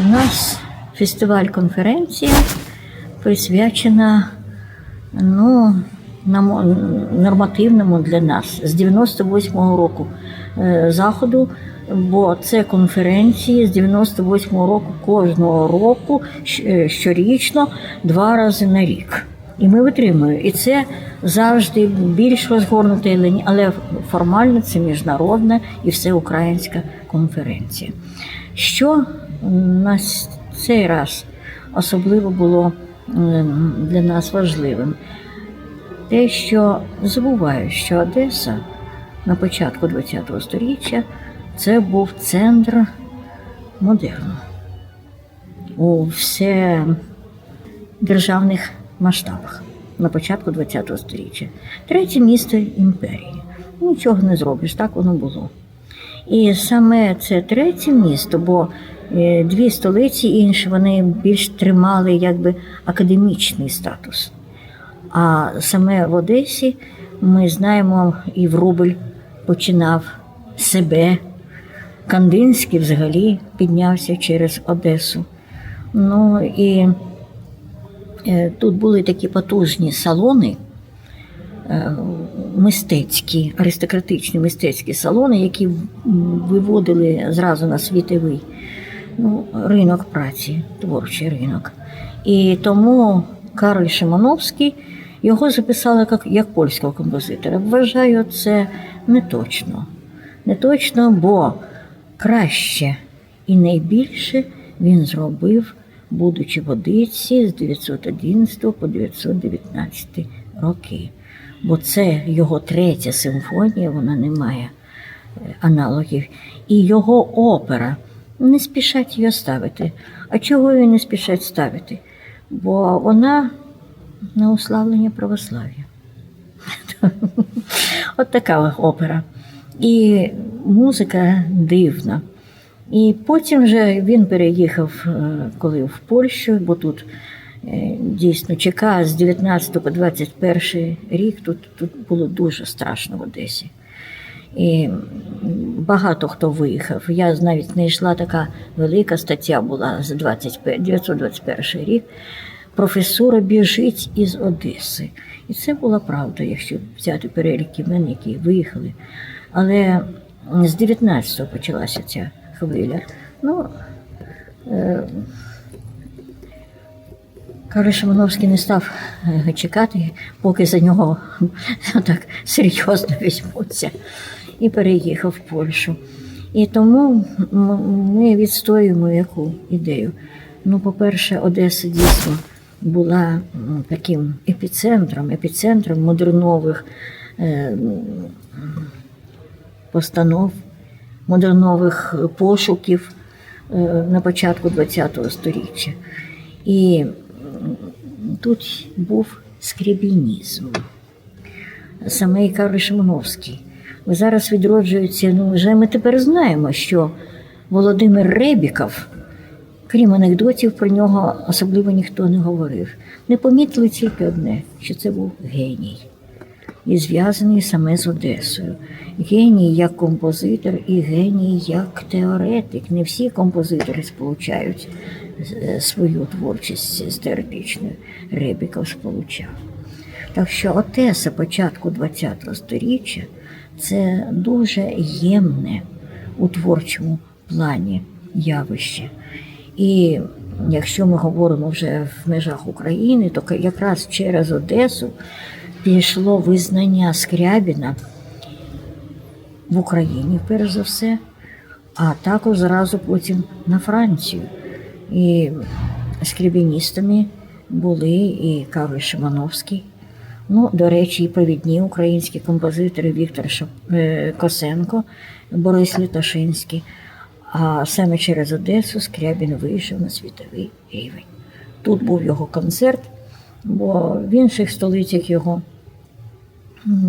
У нас фестиваль-конференція присвячена ну, нормативному для нас з 98-го року е, заходу, бо це конференції з 98-го року кожного року е, щорічно два рази на рік. І ми витримуємо. І це завжди більш розгорнута, елемент, але формально це міжнародна і всеукраїнська конференція. Що на цей раз особливо було для нас важливим? Те, що забуваю, що Одеса на початку ХХ століття це був центр модерну у все державних масштабах на початку ХХ століття. Третє місто імперії. Нічого не зробиш, так воно було. І саме це третє місто, бо е, дві столиці інші вони більш тримали якби академічний статус. А саме в Одесі ми знаємо, і Врубель починав себе. Кандинський взагалі піднявся через Одесу. Ну і е, тут були такі потужні салони, мистецькі, аристократичні мистецькі салони, які виводили зразу на світовий ну, ринок праці, творчий ринок. І тому Кароль Шимановський його записали як, як польського композитора. Вважаю, це не точно. Не точно, бо краще і найбільше він зробив, будучи в Одесі з 911 по 919 роки. Бо це його третя симфонія, вона не має е, аналогів. І його опера не спішать її ставити. А чого її не спішать ставити? Бо вона на уславлення православ'я. От така опера. І музика дивна. І потім вже він переїхав, е, коли в Польщу, бо тут дійсно ЧК з 19 по 21 рік тут, тут було дуже страшно в Одесі. І багато хто виїхав. Я навіть знайшла така велика стаття була за 25 921 рік. Професура біжить із Одеси. І це була правда, якщо взяти перелік імен, які виїхали. Але з 19-го почалася ця хвиля. Ну, е, Каже, Шимановський не став е, чекати, поки за нього так серйозно візьмуться, і переїхав в Польщу. І тому ми відстоюємо яку ідею. Ну, по-перше, Одеса дійсно була таким епіцентром, епіцентром модернових е, постанов, модернових пошуків е, на початку ХХ століття. І тут був скрібінізм. Саме і Карл Шимановський. Ви зараз відроджується, ну вже ми тепер знаємо, що Володимир Ребіков, крім анекдотів, про нього особливо ніхто не говорив. Не помітили тільки одне, що це був геній і зв'язаний саме з Одесою. Геній як композитор і геній як теоретик. Не всі композитори сполучають свою творчість з теоретичною. Ребіков сполучав. Так що Одеса початку ХХ століття це дуже ємне у творчому плані явище. І якщо ми говоримо вже в межах України, то якраз через Одесу пішло визнання Скрябіна в Україні, перш за все, а також зразу потім на Францію. І скрябіністами були і Карл Шимановський. Ну, до речі, і провідні українські композитори Віктор е, Косенко, Борис Літошинський. А саме через Одесу Скрябін вийшов на світовий рівень. Тут був його концерт, бо в інших столицях його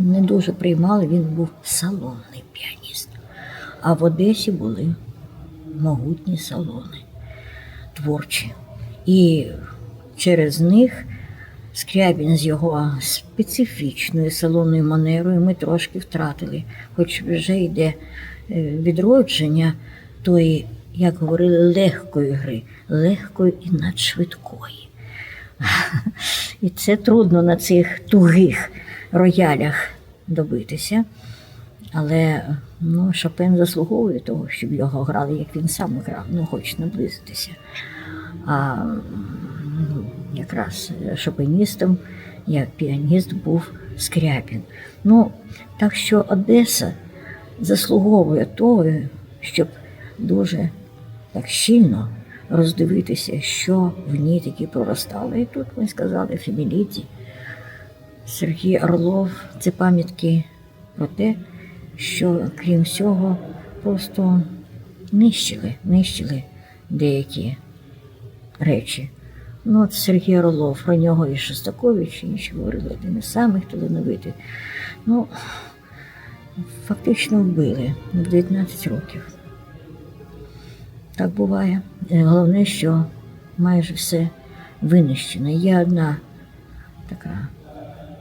не дуже приймали, він був салонний піаніст. А в Одесі були могутні салони, творчі. І через них Скрябін з його специфічною салонною манерою ми трошки втратили, хоч вже йде е, відродження тої як говорили, легкої гри, легкої і надшвидкої. І це трудно на цих тугих роялях добитися. Але ну, Шопен заслуговує того, щоб його грали, як він сам грав, ну хоч наблизитися. А м, якраз шопеністом, як піаніст, був Скрябін. Ну, так що Одеса заслуговує того, щоб дуже так щільно роздивитися, що в ній таки проростало. І тут ми сказали Феміліті, Сергій Орлов це пам'ятки про те, що крім всього, просто нищили, нищили деякі речі. Ну, от Сергій Орлов, про нього і Шостакович, і інші говорили, один із самих талановитих. Ну, фактично вбили на 19 років. Так буває. Е, Головне, що майже все винищено. Є одна така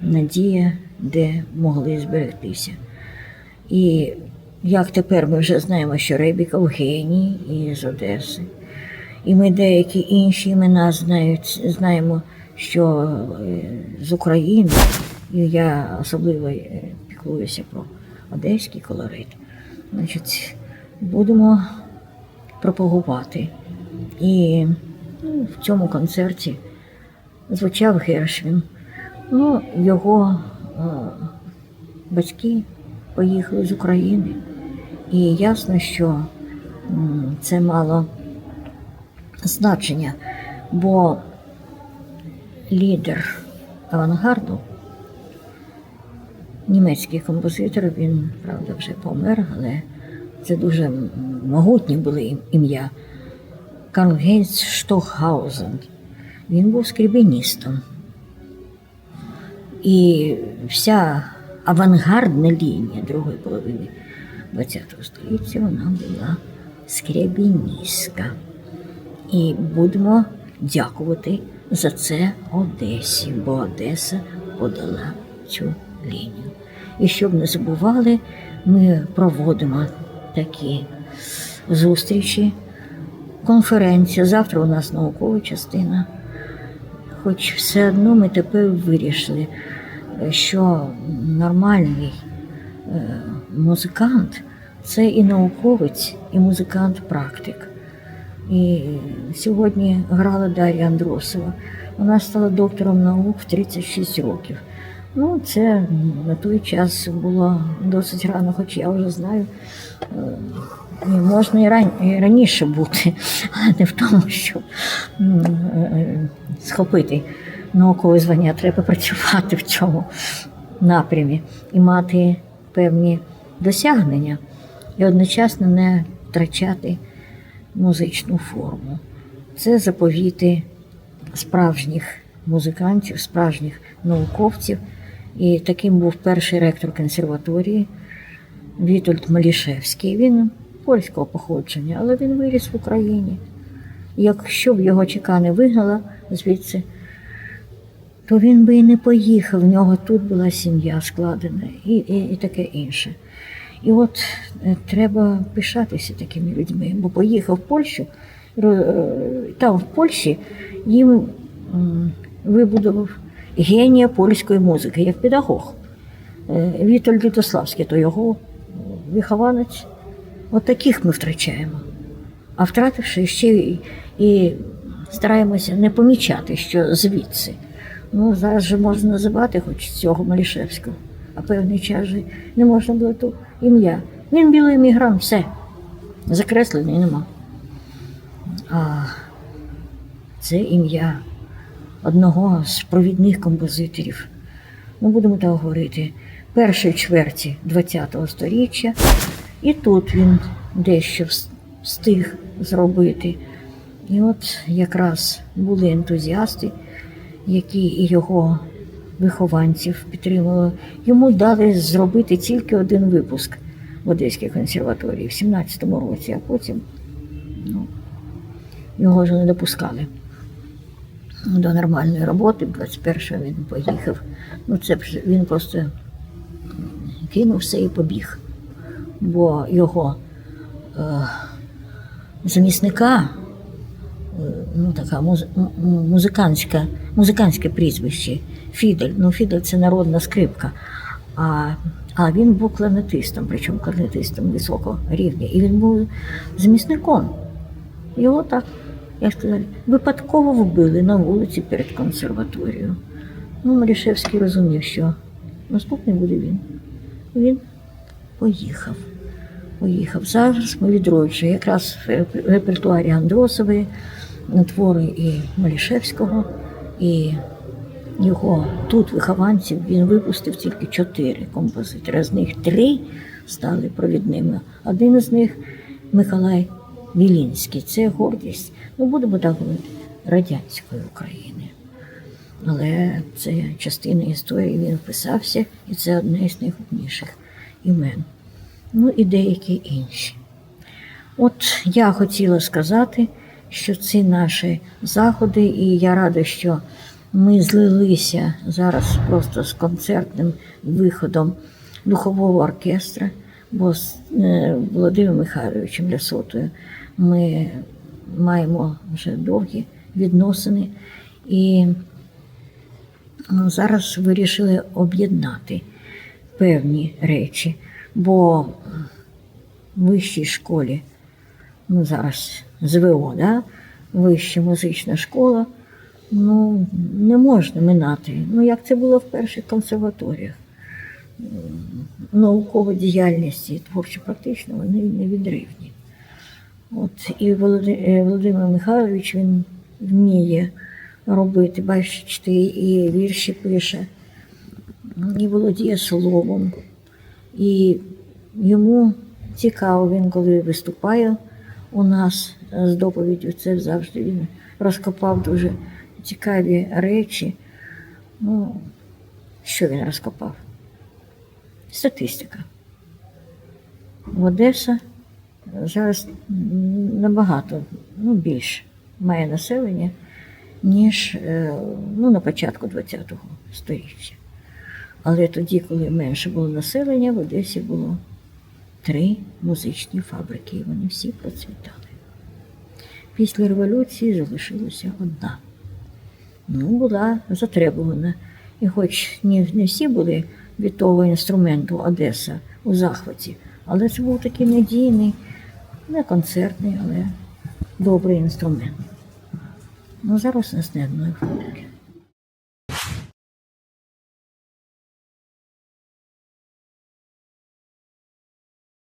надія, де могли зберегтися. І як тепер ми вже знаємо, що Ребіков геній із Одеси. І ми деякі інші імена знають, знаємо, що е, з України, і я особливо е, піклуюся про одеський колорит. Значить, будемо пропагувати. І ну, в цьому концерті звучав Гершвін. Ну, його е, батьки поїхали з України. І ясно, що це мало значення, бо лідер авангарду, німецький композитор, він, правда, вже помер, але це дуже могутні були ім'я. Карл Гейнц Штохгаузен. Він був скрібіністом. І вся авангардна лінія другої половини ХХ століття вона була скрябіністська. І будемо дякувати за це Одесі, бо Одеса подала цю лінію. І щоб не забували, ми проводимо такі зустрічі, конференція. Завтра у нас наукова частина. Хоч все одно ми тепер вирішили, що нормальний е, музикант це і науковець, і музикант-практик. І сьогодні грала Дар'я Андросова. Вона стала доктором наук в 36 років. Ну, це на той час було досить рано, хоч я вже знаю, е, можна і, ран... і раніше бути, але не в тому, щоб е, схопити наукове звання. Треба працювати в цьому напрямі і мати певні досягнення, і одночасно не втрачати музичну форму. Це заповіти справжніх музикантів, справжніх науковців. І таким був перший ректор консерваторії Вітольд Малішевський. Він польського походження, але він виріс в Україні. Якщо б його чека не вигнала звідси, то він би і не поїхав. В нього тут була сім'я складена і, і, і таке інше. І от е, треба пишатися такими людьми, бо поїхав в Польщу, е, там в Польщі їм вибудував генія польської музики, як педагог. Е, Віталь Літославський, то його вихованець. От таких ми втрачаємо. А втративши ще і стараємося не помічати, що звідси. Ну, зараз же можна називати хоч цього Малішевського, а певний час же не можна було то ім'я. Він білий емігрант, все. Закреслений нема. А це ім'я одного з провідних композиторів. Ну, будемо так говорити, першої чверті ХХ століття. І тут він дещо встиг зробити. І от якраз були ентузіасти, які і його вихованців підтримували. Йому дали зробити тільки один випуск в Одеській консерваторії в 17-му році, а потім ну, його вже не допускали до нормальної роботи. 21-го він поїхав. Ну, це він просто кинув все і побіг. Бо його е, замісника, е, ну така музикантська, музикантське прізвище Фідель. Ну, Фідель це народна скрипка. А, а він був кларнетистом, причому кларнетистом високого рівня. І він був замісником. Його так, як сказали, випадково вбили на вулиці перед консерваторією. Ну, Марішевський розумів, що наступний буде він. Він поїхав. Поїхав. Зараз ми відроджуємо якраз в репертуарі Андросової, твори і Малішевського, і його тут вихованців він випустив тільки чотири композитори. З них три стали провідними. Один із них Миколай Вілінський. Це гордість. Ну, будемо так говорити, радянської України. Але це частина історії, він вписався, і це одне з найгучніших імен. Ну і деякі інші. От я хотіла сказати, що ці наші заходи, і я рада, що ми злилися зараз просто з концертним виходом духового оркестра, бо з е, Володимиром Михайловичем Лясотою ми маємо вже довгі відносини. І ну, зараз вирішили об'єднати певні речі, бо в вищій школі, ну зараз ЗВО, да? вища музична школа, ну не можна минати. Ну як це було в перших консерваторіях. Наукова діяльність і творчо-практично вони невідривні. От і е, Володимир Михайлович він вміє робити, бачите, і вірші пише, і володіє словом. І йому цікаво, він коли виступає у нас з доповіддю, це завжди він розкопав дуже цікаві речі. Ну, що він розкопав? Статистика. Одеса зараз набагато ну, більше має населення, ніж е, ну, на початку ХХ століття. Але тоді, коли менше було населення, в Одесі було три музичні фабрики, і вони всі процвітали. Після революції залишилася одна. Ну, була затребувана. І хоч не, не всі були від того інструменту Одеса у захваті, але це був такий надійний, не концертний, але добрий інструмент. Ну, зараз нас не одної фабрики.